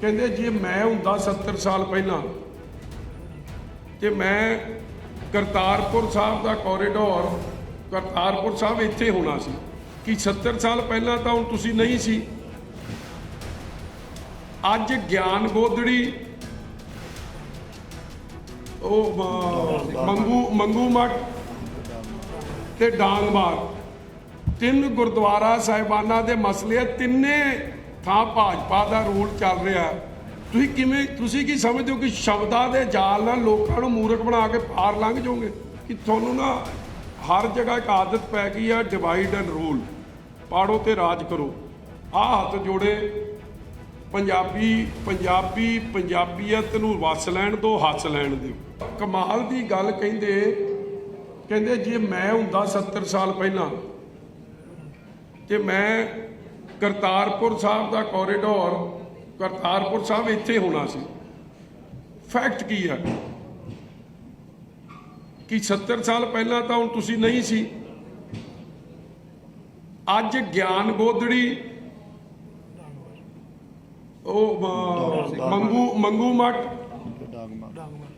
ਕਹਿੰਦੇ ਜੇ ਮੈਂ ਹੁੰਦਾ 70 ਸਾਲ ਪਹਿਲਾਂ, ਤੇ ਮੈਂ ਕਰਤਾਰਪੁਰ ਸਾਹਿਬ ਦਾ ਕੋਰੀਡੋਰ ਕਰਤਾਰਪੁਰ ਸਾਹਿਬ ਇੱਥੇ ਹੋਣਾ ਸੀ। ਕਿ 70 ਸਾਲ ਪਹਿਲਾਂ ਤਾਂ ਹੁਣ ਤੁਸੀਂ ਨਹੀਂ ਸੀ। ਅੱਜ ਗਿਆਨ ਗੋਦੜੀ, ਉਹ ਮੰਗੂ ਮੰਗੂ ਮੱਠ ਤੇ ਡਾਂਗਬਾਗ ਤਿੰਨ ਗੁਰਦੁਆਰਾ ਸਾਹਿਬਾਨਾਂ ਦੇ ਮਸਲੇ ਤਿੰਨੇ ਥਾਂ ਭਾਜਪਾ ਦਾ ਰੂਲ ਚੱਲ ਰਿਹਾ। ਤੁਸੀਂ ਕਿਵੇਂ, ਤੁਸੀਂ ਕੀ ਸਮਝਦੇ ਹੋ ਕਿ ਸ਼ਬਦਾਂ ਦੇ ਜਾਲ ਨਾਲ ਲੋਕਾਂ ਨੂੰ ਮੂਰਖ ਬਣਾ ਕੇ ਪਾਰ ਲੰਘ ਜਾਓਗੇ ਕਿ ਤੁਹਾਨੂੰ ਨਾ ਹਰ ਜਗ੍ਹਾ ਇੱਕ ਆਦਤ ਪੈ ਗਈ ਆ ਡਿਵਾਈਡ ਐਂਡ ਰੂਲ ਪਾੜੋ ਤੇ ਰਾਜ ਕਰੋ। ਆਹ ਹੱਥ ਜੋੜੇ, ਪੰਜਾਬੀ ਪੰਜਾਬੀ, ਪੰਜਾਬੀਅਤ ਨੂੰ ਵਸ ਲੈਣ ਦਿਓ, ਹੱਸ ਲੈਣ ਦਿਓ। ਕਮਾਲ ਦੀ ਗੱਲ ਕਹਿੰਦੇ ਕਹਿੰਦੇ ਜੇ ਮੈਂ ਹੁੰਦਾ 70 ਸਾਲ ਪਹਿਲਾਂ, ਤੇ ਮੈਂ ਕਰਤਾਰਪੁਰ ਸਾਹਿਬ ਦਾ ਕੋਰੀਡੋਰ ਕਰਤਾਰਪੁਰ ਸਾਹਿਬ ਇੱਥੇ ਹੋਣਾ ਸੀ। ਫੈਕਟ ਕੀ ਹੈ? ਕਿ 70 ਸਾਲ ਪਹਿਲਾਂ ਤਾਂ ਹੁਣ ਤੁਸੀਂ ਨਹੀਂ ਸੀ। ਅੱਜ ਗਿਆਨ ਗੋਦੜੀ ਉਹ ਮੰਗੂ ਮੰਗੂ ਮੱਠ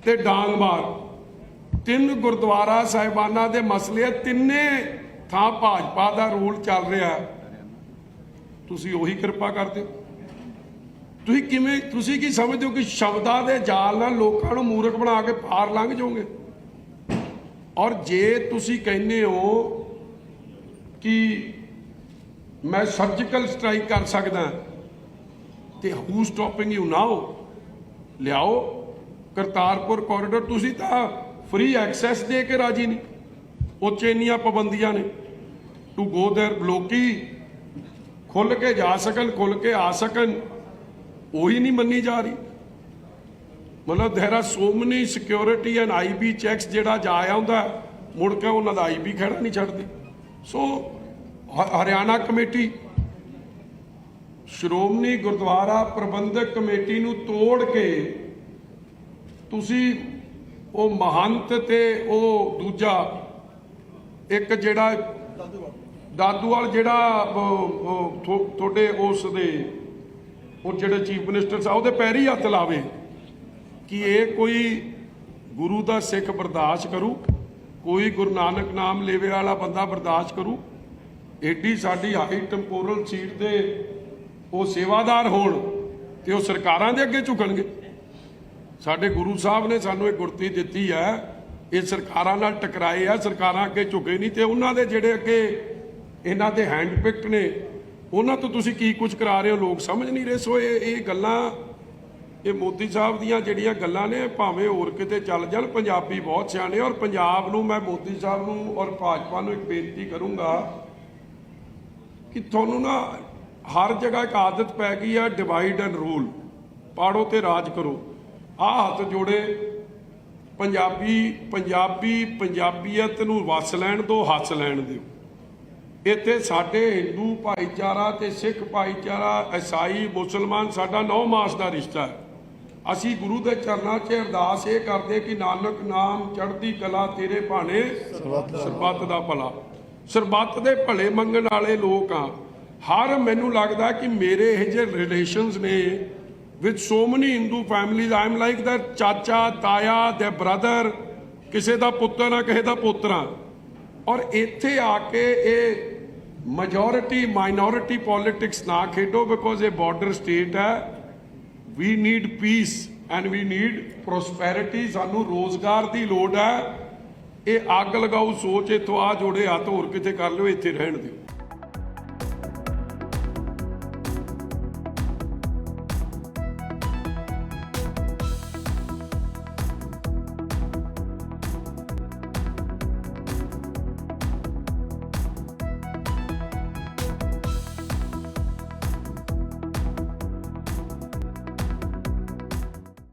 ਤੇ ਡਾਂਗਮਾਰ। ਤਿੰਨ ਗੁਰਦੁਆਰਾ ਸਾਹਿਬਾਨਾਂ ਦੇ ਮਸਲੇ ਤਿੰਨੇ ਥਾਂ ਭਾਜਪਾ ਦਾ ਰੂਲ ਚੱਲ ਰਿਹਾ। ਹੈ। ਤੁਸੀਂ ਉਹੀ ਕਿਰਪਾ ਕਰਦੇ ਹੋ। ਤੁਸੀਂ ਕਿਵੇਂ ਤੁਸੀਂ ਕੀ ਸਮਝਦੇ ਹੋ ਕਿ ਸ਼ਬਦਾਂ ਦੇ ਜਾਲ ਨਾਲ ਲੋਕਾਂ ਨੂੰ ਮੂਰਖ ਬਣਾ ਕੇ ਪਾਰ ਲੰਘ ਜਾਓਗੇ ਔਰ ਜੇ ਤੁਸੀਂ ਕਹਿੰਦੇ ਹੋ ਕਿ ਮੈਂ ਸਰਜੀਕਲ ਸਟ੍ਰਾਈਕ ਕਰ ਸਕਦਾ ਤੇ ਹੂ ਸਟਾਪਿੰਗ ਯੂ ਨਾਓ ਲਿਆਓ ਕਰਤਾਰਪੁਰ ਕੋਰੀਡੋਰ ਤੁਸੀਂ ਤਾਂ ਫ੍ਰੀ ਐਕਸੈਸ ਦੇ ਕੇ ਰਾਜੀ ਨਹੀਂ ਉਹ 'ਚ ਇੰਨੀਆਂ ਪਾਬੰਦੀਆਂ ਨੇ ਟੂ ਗੋ देयर ਲੋਕੀ ਖੁੱਲ ਕੇ ਜਾ ਸਕਣ, ਖੁੱਲ ਕੇ ਆ ਸਕਣ, ਉਹੀ ਨਹੀਂ ਮੰਨੀ ਜਾ ਰਹੀ। ਮਤਲਬ there are so many security and IB checks ਜਿਹੜਾ ਜਾ ਆਉਂਦਾ ਮੁੜ ਕੇ ਉਹਨਾਂ ਦਾ ਆਈਬੀ ਖੜਾ ਨਹੀਂ ਛੱਡਦੀ। So Haryana committee, Shiromani Gurdwara Parbandhak committee ਨੂੰ ਤੋੜ ਕੇ ਤੁਸੀਂ ਉਹ ਮਹੰਤ ਤੇ ਉਹ ਦੂਜਾ, ਇੱਕ ਜਿਹੜਾ ਦਾਦੂਵਾਲ ਜਿਹੜਾ ਤੁਹਾਡੇ ਉਸ ਦੇ, ਉਹ ਜਿਹੜੇ ਚੀਫ ਮਿਨਿਸਟਰ ਸਾਹਿਬ ਉਹਦੇ ਪੈਰੀ ਹੱਥ ਲਾਵੇ ਕਿ ਇਹ ਕੋਈ ਗੁਰੂ ਦਾ ਸਿੱਖ ਬਰਦਾਸ਼ਤ ਕਰੂ, ਕੋਈ ਗੁਰੂ ਨਾਨਕ ਨਾਮ ਲੈਵੇ ਵਾਲਾ ਬੰਦਾ ਬਰਦਾਸ਼ਤ ਕਰੂ, ਏਡੀ ਸਾਡੀ ਹਾਈ ਟੈਂਪੋਰਲ ਸੀਟ ਦੇ ਉਹ ਸੇਵਾਦਾਰ ਹੋਣ ਤੇ ਉਹ ਸਰਕਾਰਾਂ ਦੇ ਅੱਗੇ ਝੁਕਣਗੇ। ਸਾਡੇ ਗੁਰੂ ਸਾਹਿਬ ਨੇ ਸਾਨੂੰ ਇਹ ਗੁਰਤੀ ਦਿੱਤੀ ਹੈ, ਇਹ ਸਰਕਾਰਾਂ ਨਾਲ ਟਕਰਾਏ ਆ, ਸਰਕਾਰਾਂ ਅੱਗੇ ਝੁਕੇ ਨਹੀਂ ਤੇ ਉਹਨਾਂ ਦੇ ਜਿਹੜੇ ਅੱਗੇ ਇਹਨਾਂ ਦੇ ਹੈਂਡ ਪਿਕਟ ਨੇ। ਉਹਨਾਂ ਤੋਂ ਤੁਸੀਂ ਕੀ ਕੁਝ ਕਰਾ ਰਹੇ ਹੋ? ਲੋਕ ਸਮਝ ਨਹੀਂ ਰਹੇ। ਸੋ ਇਹ ਇਹ ਗੱਲਾਂ, ਇਹ ਮੋਦੀ ਸਾਹਿਬ ਦੀਆਂ ਜਿਹੜੀਆਂ ਗੱਲਾਂ ਨੇ, ਭਾਵੇਂ ਹੋਰ ਕਿਤੇ ਚੱਲ ਜਾਣ, ਪੰਜਾਬੀ ਬਹੁਤ ਸਿਆਣੇ ਔਰ ਪੰਜਾਬ ਨੂੰ ਮੈਂ ਮੋਦੀ ਸਾਹਿਬ ਨੂੰ ਔਰ ਭਾਜਪਾ ਨੂੰ ਇੱਕ ਬੇਨਤੀ ਕਰੂੰਗਾ ਕਿ ਤੁਹਾਨੂੰ ਨਾ ਹਰ ਜਗ੍ਹਾ ਇੱਕ ਆਦਤ ਪੈ ਗਈ ਆ ਡਿਵਾਈਡ ਐਂਡ ਰੂਲ ਪਾੜੋ ਤੇ ਰਾਜ ਕਰੋ। ਆਹ ਹੱਥ ਜੋੜੇ, ਪੰਜਾਬੀ ਪੰਜਾਬੀ ਪੰਜਾਬੀਅਤ ਨੂੰ ਵਸ ਲੈਣ ਦਿਓ, ਹੱਸ ਲੈਣ ਦਿਓ। ਇੱਥੇ ਸਾਡੇ ਹਿੰਦੂ ਭਾਈਚਾਰਾ ਤੇ ਸਿੱਖ ਭਾਈਚਾਰਾ, ਈਸਾਈ, ਮੁਸਲਮਾਨ, ਸਾਡਾ ਨੌ ਮਾਸ ਦਾ ਰਿਸ਼ਤਾ ਹੈ। ਅਸੀਂ ਗੁਰੂ ਦੇ ਚਰਨਾਂ 'ਚ ਅਰਦਾਸ ਇਹ ਕਰਦੇ ਕਿ ਨਾਨਕ ਨਾਮ ਚੜ੍ਹਦੀ ਕਲਾ ਤੇਰੇ ਭਾਣੇ ਸਰਬੱਤ ਦਾ ਭਲਾ। ਸਰਬੱਤ ਦੇ ਭਲੇ ਮੰਗਣ ਵਾਲੇ ਲੋਕ ਆ ਹਰ ਮੈਨੂੰ ਲੱਗਦਾ ਕਿ ਮੇਰੇ ਇਹ ਜਿਹੇ ਰਿਲੇਸ਼ਨਸ ਨੇ with so many Hindu families I am like ਦਾ ਚਾਚਾ, ਤਾਇਆ ਦੇ ਬ੍ਰਦਰ ਕਿਸੇ ਦਾ ਪੁੱਤਰ ਆ ਕਿਸੇ ਦਾ ਪੋਤਰਾ ਔਰ ਇੱਥੇ ਆ ਕੇ ਇਹ ਮੈਜੋਰਿਟੀ ਮਾਈਨੋਰਿਟੀ ਪੋਲਿਟਿਕਸ ਨਾ ਖੇਡੋ ਬਿਕੋਜ਼ ਇਹ ਬਾਰਡਰ ਸਟੇਟ ਹੈ। We need peace and we need prosperity ਸਾਨੂੰ ਰੋਜ਼ਗਾਰ ਦੀ ਲੋੜ ਹੈ। ਇਹ ਅੱਗ ਲਗਾਓ, ਸੋਚ ਇਥੋਂ ਆ ਜੋੜੇ ਹੱਥ ਹੋਰ ਕਿਤੇ ਕਰ ਲਿਓ, ਇੱਥੇ ਰਹਿਣ ਦਿਓ।